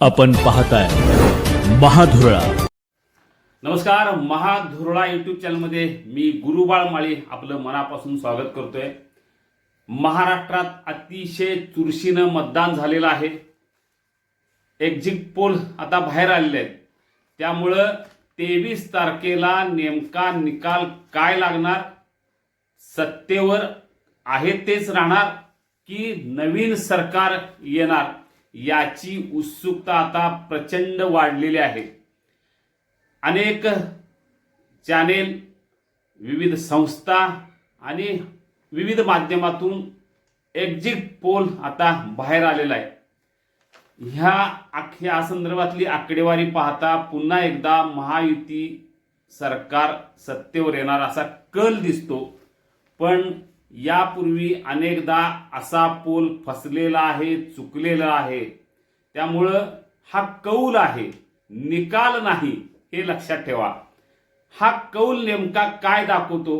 आपण पाहताय महाधुरळा. नमस्कार महाधुरळा युट्यूब चॅनलमध्ये मी गुरुबाळ माळी आपलं मनापासून स्वागत करतोय. महाराष्ट्रात अतिशय चुरशीनं मतदान झालेलं आहे. एक्झिट पोल आता बाहेर आलेले आहेत. त्यामुळं तेवीस तारखेला नेमका निकाल काय लागणार? सत्तेवर आहे तेच राहणार की नवीन सरकार येणार? याची उत्सुकता आता प्रचंड वाढलेली आहे. अनेक चॅनेल विविध संस्था आणि विविध माध्यमातून एक्झिट पोल आता बाहेर आलेला आहे. ह्या अख्ख्या संदर्भातली आकडेवारी पाहता पुन्हा एकदा महायुती सरकार सत्तेवर येणार असा कल दिसतो. पण यापूर्वी अनेकदा असा पोल फसलेला आहे चुकलेला आहे. त्यामुळं हा कौल आहे निकाल नाही हे लक्षात ठेवा. हा कौल नेमका काय दाखवतो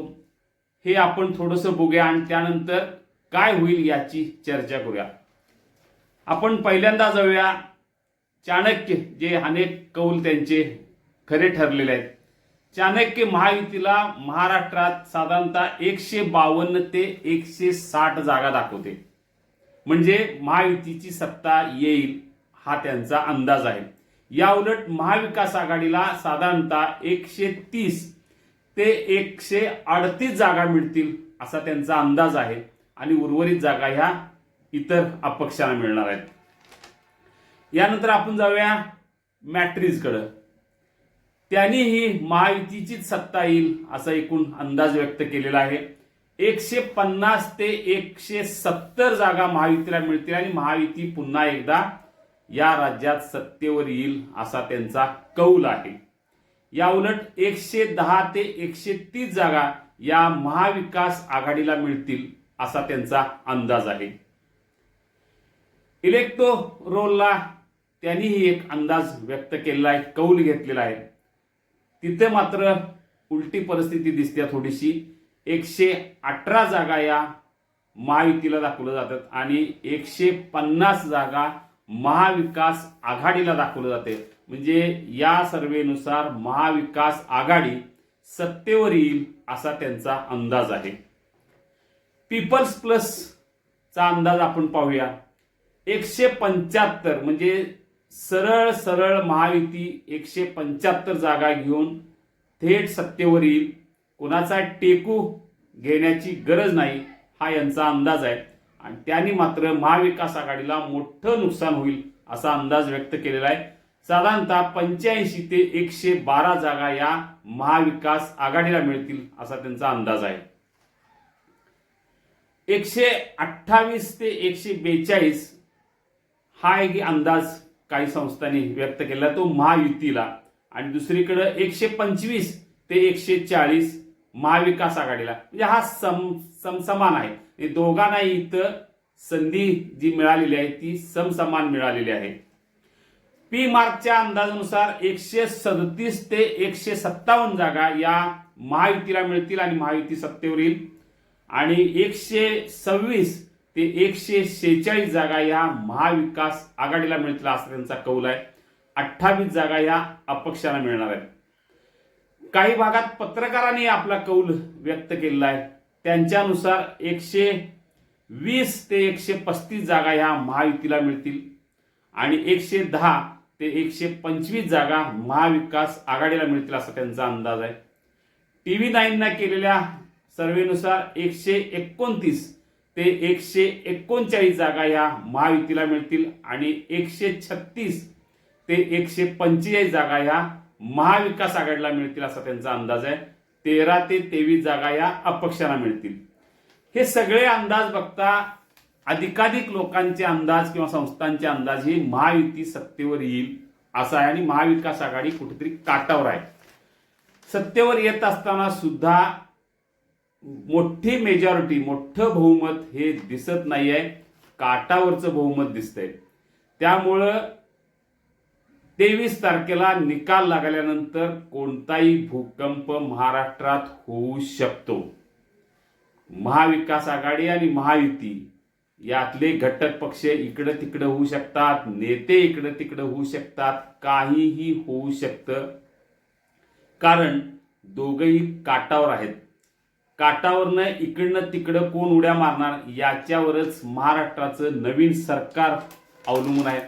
हे आपण थोडंसं बघूया आणि त्यानंतर काय होईल याची चर्चा करूया. आपण पहिल्यांदा जाऊया. चाणक्य जे अनेक कौल त्यांचे खरे ठरलेले आहेत. चाणक्य महायुतीला महाराष्ट्रात साधारणतः एकशे बावन्न ते एकशे साठ जागा दाखवते. म्हणजे महायुतीची सत्ता येईल हा त्यांचा अंदाज आहे. या उलट महाविकास आघाडीला साधारणतः एकशे तीस ते एकशे अडतीस जागा मिळतील असा त्यांचा अंदाज आहे आणि उर्वरित जागा ह्या इतर अपक्षांना मिळणार आहेत. यानंतर आपण जाऊया मॅट्रिजकडं त्यांनीही महायुतीचीच सत्ता येईल असा एकूण अंदाज व्यक्त केलेला आहे. एकशे पन्नास ते एकशे सत्तर जागा महायुतीला मिळतील आणि महायुती पुन्हा एकदा या राज्यात सत्तेवर येईल असा त्यांचा कौल आहे. या उलट एकशे दहा ते एकशे तीस जागा या महाविकास आघाडीला मिळतील असा त्यांचा अंदाज आहे. इलेक्टो रोलला त्यांनीही एक अंदाज व्यक्त केलेला आहे कौल घेतलेला आहे. तिथे मात्र उलटी परिस्थिती दिसते थोडीशी. एकशे अठरा जागा या महायुतीला दाखवलं जातात आणि एकशे पन्नास जागा महाविकास आघाडीला दाखवलं जाते. म्हणजे या सर्वेनुसार महाविकास आघाडी सत्तेवर येईल असा त्यांचा अंदाज आहे. पीपल्स प्लस चा अंदाज आपण पाहूया. एकशे पंच्याहत्तर म्हणजे सरळ सरळ महायुती एकशे पंच्याहत्तर जागा घेऊन थेट सत्तेवर येईल कोणाचा टेकू घेण्याची गरज नाही हा यांचा अंदाज आहे. आणि त्यांनी मात्र महाविकास आघाडीला मोठं नुकसान होईल असा अंदाज व्यक्त केलेला आहे. साधारणतः पंच्याऐंशी ते एकशे बारा जागा या महाविकास आघाडीला मिळतील असा त्यांचा अंदाज आहे. एकशे अठ्ठावीस ते एकशे बेचाळीस हा एक अंदाज काही संस्थांनी व्यक्त केला तो महायुतीला. आणि दुसरीकडे एकशे पंचवीस ते एकशे चाळीस महाविकास आघाडीला. म्हणजे हा सम समसमान आहे. हे दोघांनाही इथं संधी जी मिळालेली आहे ती समसमान मिळालेली आहे. पी मार्कच्या अंदाजानुसार एकशे सदतीस ते एकशे सत्तावन्न जागा या महायुतीला मिळतील आणि महायुती सत्तेवर येईल. आणि एकशे सव्वीस ते एकशे शेहेचाळीस जागा या महाविकास आघाडीला मिळतील असा त्यांचा कौल आहे. अठ्ठावीस जागा या अपक्षाला मिळणार आहेत. काही भागात पत्रकारांनी आपला कौल व्यक्त केलेला आहे. त्यांच्यानुसार एकशे वीस ते एकशे पस्तीस जागा ह्या महायुतीला मिळतील आणि एकशे दहा ते एकशे पंचवीस जागा महाविकास आघाडीला मिळतील असा त्यांचा अंदाज आहे. टी व्ही नाईनना केलेल्या सर्वेनुसार एकशे एकोणतीस ते एकशे एकोणचाळीस जागा या महायुतीला मिळतील आणि एकशे छत्तीस ते एकशे पंचेचाळीस जागा या महाविकास आघाडीला मिळतील असा त्यांचा अंदाज आहे. तेरा ते तेवीस जागा या अपक्षांना मिळतील. हे सगळे अंदाज बघता अधिकाधिक लोकांचे अंदाज किंवा संस्थांचे अंदाज हे महायुती सत्तेवर येईल असा आहे आणि महाविकास आघाडी कुठेतरी काटावर आहे. सत्तेवर येत असताना सुद्धा मोठी मेजॉरिटी मोठं बहुमत हे दिसत नाही आहे काटावरचं बहुमत दिसतंय. त्यामुळं तेवीस तारखेला निकाल लागल्यानंतर कोणताही भूकंप महाराष्ट्रात होऊ शकतो. महाविकास आघाडी आणि महायुती यातले घटक पक्ष इकडं तिकडं होऊ शकतात नेते इकडं तिकडं होऊ शकतात काहीही होऊ शकतं. कारण दोघंही काटावर आहेत. काटावरनं इकडनं तिकडं कोण उड्या मारणार याच्यावरच महाराष्ट्राचं नवीन सरकार अवलंबून आहे.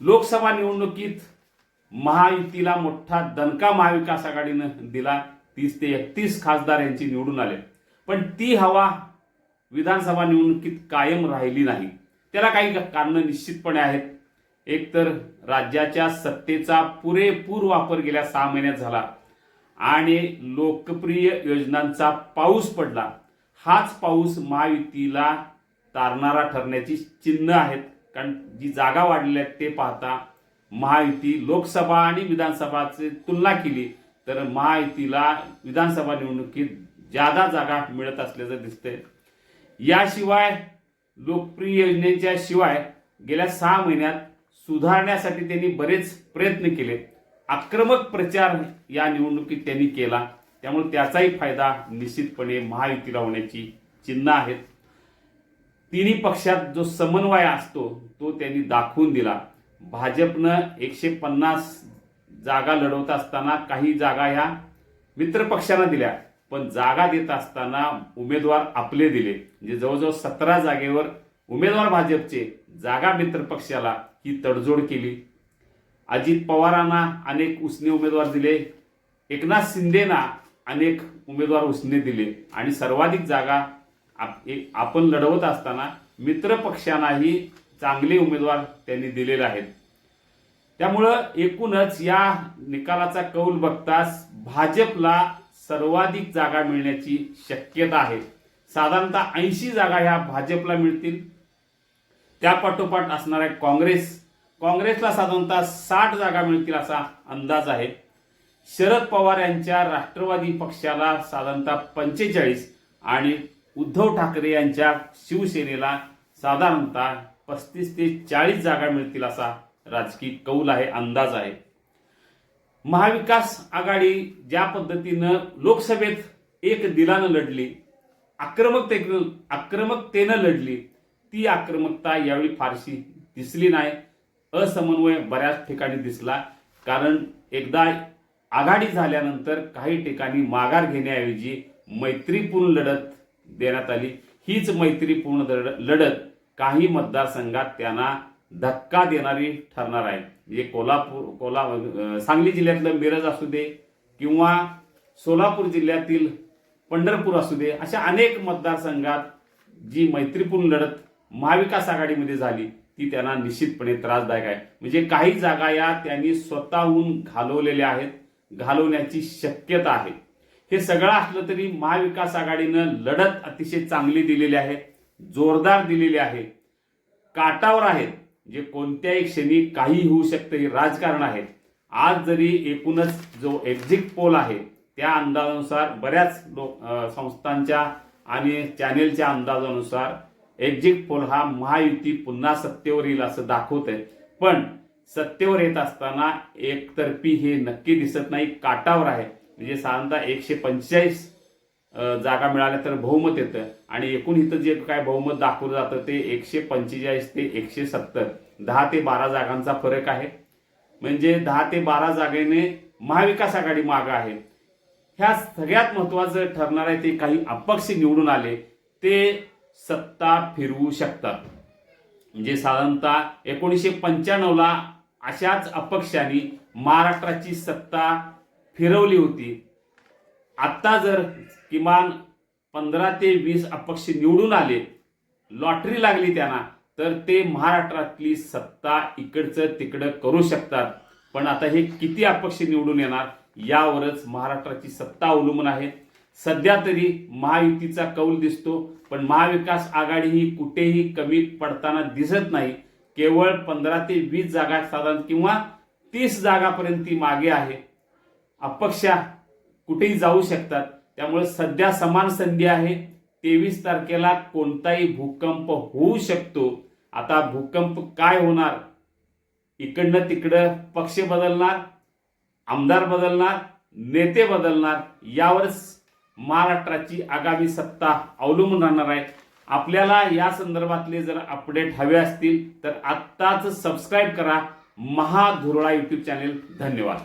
लोकसभा निवडणुकीत महायुतीला मोठा दणका महाविकास आघाडीनं दिला. तीस ते एकतीस खासदार यांची निवडून आले. पण ती हवा विधानसभा निवडणुकीत कायम राहिली नाही. त्याला काही कारणं निश्चितपणे आहेत. एक तर राज्याच्या सत्तेचा पुरेपूर वापर गेल्या सहा महिन्यात झाला. आणि लोकप्रिय योजनांचा पाऊस पडला. हाच पाऊस महायुतीला तारणारा ठरण्याची चिन्ह आहेत. कारण जी जागा वाढलेल्या आहेत ते पाहता महायुती लोकसभा आणि विधानसभाची तुलना केली तर महायुतीला विधानसभा निवडणुकीत जादा जागा मिळत असल्याचं दिसतंय. याशिवाय लोकप्रिय योजनेच्या शिवाय गेल्या सहा महिन्यात सुधारण्यासाठी त्यांनी बरेच प्रयत्न केले. आक्रमक प्रचार या निवडणुकीत त्यांनी केला. त्यामुळे त्याचाही फायदा निश्चितपणे महायुतीला होण्याची चिन्ह आहेत. तिन्ही पक्षात जो समन्वय असतो तो त्यांनी दाखवून दिला. भाजपनं एकशे पन्नास जागा लढवत असताना काही जागा ह्या मित्रपक्षांना दिल्या. पण जागा देत असताना उमेदवार आपले दिले. म्हणजे जवळजवळ सतरा जागेवर उमेदवार भाजपचे जागा मित्रपक्षाला ही तडजोड केली. अजित पवारांना अनेक उसने उमेदवार दिले. एकनाथ शिंदेना अनेक उमेदवार उसने दिले. आणि सर्वाधिक जागा आप- आपण लढवत असताना मित्र पक्षांनाही चांगले उमेदवार त्यांनी दिलेले आहेत. त्यामुळं एकूणच या निकालाचा कौल बघताच भाजपला सर्वाधिक जागा मिळण्याची शक्यता आहे. साधारणतः ऐंशी जागा ह्या भाजपला मिळतील. त्यापाठोपाठ असणारा काँग्रेस काँग्रेसला साधारणतः साठ जागा मिळतील असा अंदाज आहे. शरद पवार यांच्या राष्ट्रवादी पक्षाला साधारणतः पंचेचाळीस आणि उद्धव ठाकरे यांच्या शिवसेनेला साधारणतः पस्तीस ते चाळीस जागा मिळतील असा राजकीय कौल आहे अंदाज आहे. महाविकास आघाडी ज्या पद्धतीनं लोकसभेत एक दिलानं लढली आक्रमकतेनं आक्रमकतेनं लढली ती आक्रमकता यावेळी फारशी दिसली नाही. असमन्वय बऱ्याच ठिकाणी दिसला. कारण एकदा आघाडी झाल्यानंतर काही ठिकाणी माघार घेण्याऐवजी मैत्रीपूर्ण लढत देण्यात आली. हीच मैत्रीपूर्ण लढ- लढत काही मतदारसंघात त्यांना धक्का देणारी ठरणार आहे. म्हणजे कोल्हापूर कोल्हा सांगली जिल्ह्यातलं मिरज असू दे किंवा सोलापूर जिल्ह्यातील पंढरपूर असू दे अशा अनेक मतदारसंघात जी मैत्रीपूर्ण लढत महाविकास आघाडीमध्ये झाली ती त्यांना निश्चितपणे त्रासदायक आहे. म्हणजे काही जागा या त्यांनी स्वतःहून घालवलेल्या आहेत घालवण्याची शक्यता आहे. हे सगळं असलं तरी महाविकास आघाडीनं लढत अतिशय चांगली दिलेली आहे जोरदार दिलेली आहे. काटावर आहेत जे कोणत्याही क्षणी काही होऊ शकतं हे राजकारण आहे. आज जरी एकूणच जो एक्झिट पोल आहे त्या अंदाजानुसार बऱ्याच लोक संस्थांच्या आणि चॅनेलच्या अंदाजानुसार एक्झिट पोल हा महायुती पुन्हा सत्तेवर येईल असं दाखवत आहे पण सत्तेवर येत असताना एकतर्फी हे नक्की दिसत नाही काटावर आहे. म्हणजे साधारणतः एकशे पंचेचाळीस जागा मिळाल्या तर बहुमत येतं. आणि एकूण इथं जे काय बहुमत दाखवलं जातं ते एकशे पंचेचाळीस ते एकशे सत्तर. दहा ते बारा जागांचा फरक आहे. म्हणजे दहा ते बारा जागेने महाविकास आघाडी मागं आहे. ह्या सगळ्यात महत्वाचं ठरणार आहे ते काही अपक्ष निवडून आले. ते सत्ता फिरवू शकतात. म्हणजे साधारणतः एकोणीसशे पंच्याण्णवला अशाच अपक्षांनी महाराष्ट्राची सत्ता फिरवली होती. आत्ता जर किमान पंधरा ते वीस अपक्ष निवडून आले लॉटरी लागली त्यांना तर ते महाराष्ट्रातली सत्ता इकडचं तिकडं करू शकतात. पण आता हे किती अपक्ष निवडून येणार यावरच महाराष्ट्राची सत्ता अवलंबून आहे. सध्या तरी महायुतीचा कौल दिसतो पण महाविकास आघाडी ही कुठेही कमी पडताना दिसत नाही. केवळ पंधरा ते वीस जागा साधारण किंवा तीस जागापर्यंत ती मागे आहे. अपक्षा कुठेही जाऊ शकतात. त्यामुळे सध्या समान संधी आहे. तेवीस तारखेला कोणताही भूकंप होऊ शकतो. आता भूकंप काय होणार? इकडनं तिकडं पक्ष बदलणार आमदार बदलणार नेते बदलणार यावरच महाराष्ट्राची आगामी सत्ता अवलंबून राहणार आहे. आपल्याला या संदर्भातले जर अपडेट हवे असतील तर आत्ताच सबस्क्राईब करा. महाधुरळा यूट्यूब चॅनेल धन्यवाद.